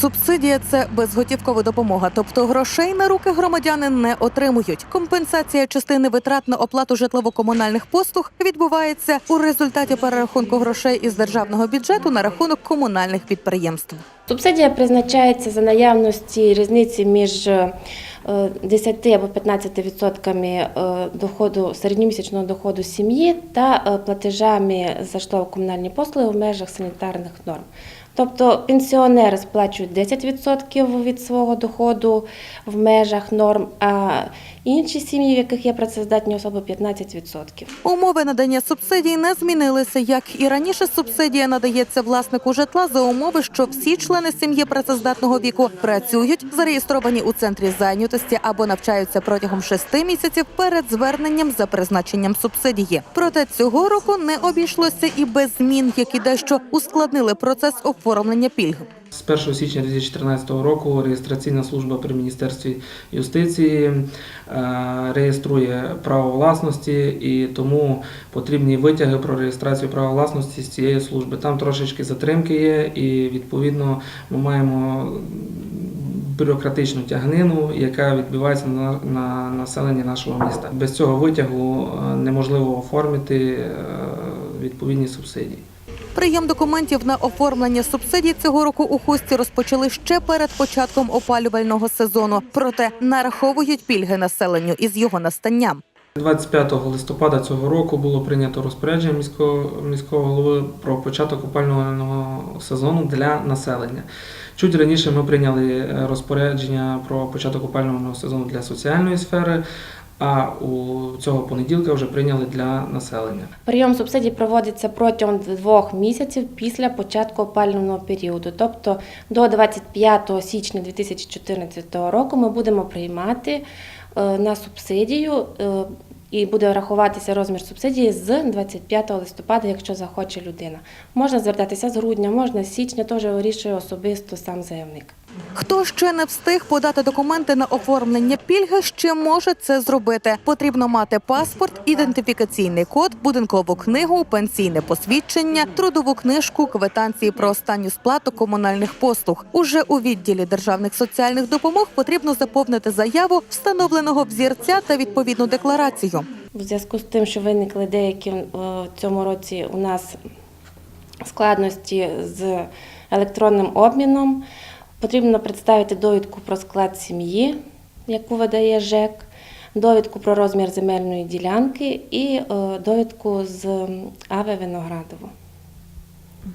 Субсидія це безготівкова допомога, тобто грошей на руки громадяни не отримують. Компенсація частини витрат на оплату житлово-комунальних послуг відбувається у результаті перерахунку грошей із державного бюджету на рахунок комунальних підприємств. Субсидія призначається за наявності різниці між е, 10 або 15 відсотками е, доходу середньомісячного доходу сім'ї та е, платежами за житлово-комунальні послуги в межах санітарних норм. Тобто пенсіонери сплачують 10% від свого доходу в межах норм, а інші сім'ї, в яких є працездатні особи, 15%. Умови надання субсидій не змінилися. Як і раніше, субсидія надається власнику житла за умови, що всі члени сім'ї працездатного віку працюють, зареєстровані у центрі зайнятості або навчаються протягом шести місяців перед зверненням за призначенням субсидії. Проте цього року не обійшлося і без змін, які дещо ускладнили процес оформлення пільг. З 1 січня 2014 року реєстраційна служба при Міністерстві юстиції е, реєструє право власності і тому потрібні витяги про реєстрацію права власності з цієї служби. Там трошечки затримки є, і відповідно ми маємо бюрократичну тягнину, яка відбувається на, на населенні нашого міста. Без цього витягу е, неможливо оформити е, відповідні субсидії. Прийом документів на оформлення субсидій цього року у хусті розпочали ще перед початком опалювального сезону. Проте нараховують пільги населенню із його настанням. 25 листопада цього року було прийнято розпорядження міського міського голови про початок опалювального сезону для населення. Чуть раніше ми прийняли е, розпорядження про початок опалювального сезону для соціальної сфери, а у цього понеділка вже прийняли для населення. Прийом субсидій проводиться протягом двох місяців після початку опалювального періоду. Тобто до 25 січня 2014 року ми будемо приймати е, на субсидію е, і буде рахуватися розмір субсидії з 25 листопада, якщо захоче людина. Можна звертатися з грудня, можна з січня, теж вирішує особисто сам заявник. Хто ще не встиг подати документи на оформлення пільги, ще може це зробити. Потрібно мати паспорт, ідентифікаційний код, будинкову книгу, пенсійне посвідчення, трудову книжку, квитанції про останню сплату комунальних послуг. Уже у відділі державних соціальних допомог потрібно заповнити заяву встановленого взірця та відповідну декларацію. В зв'язку з тим, що виникли деякі е, в цьому році у нас складності з електронним обміном, потрібно представити довідку про склад сім'ї, яку видає ЖЕК, довідку про розмір земельної ділянки і е, довідку з Ави Виноградово.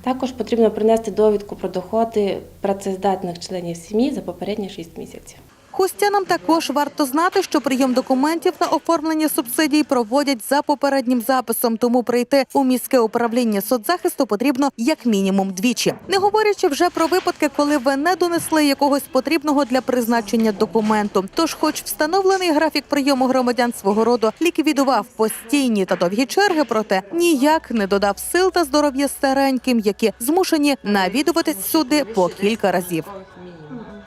Також потрібно принести довідку про доходи працездатних членів сім'ї за попередні 6 місяців. Хустянам також варто знати, що прийом документів на оформлення субсидій проводять за попереднім записом, тому прийти у міське управління соцзахисту потрібно як мінімум двічі. Не говорячи вже про випадки, коли ви не донесли якогось потрібного для призначення документу. Тож, хоч встановлений графік прийому громадян свого роду ліквідував постійні та довгі черги, проте ніяк не додав сил та здоров'я стареньким, які змушені навідуватись сюди по кілька разів.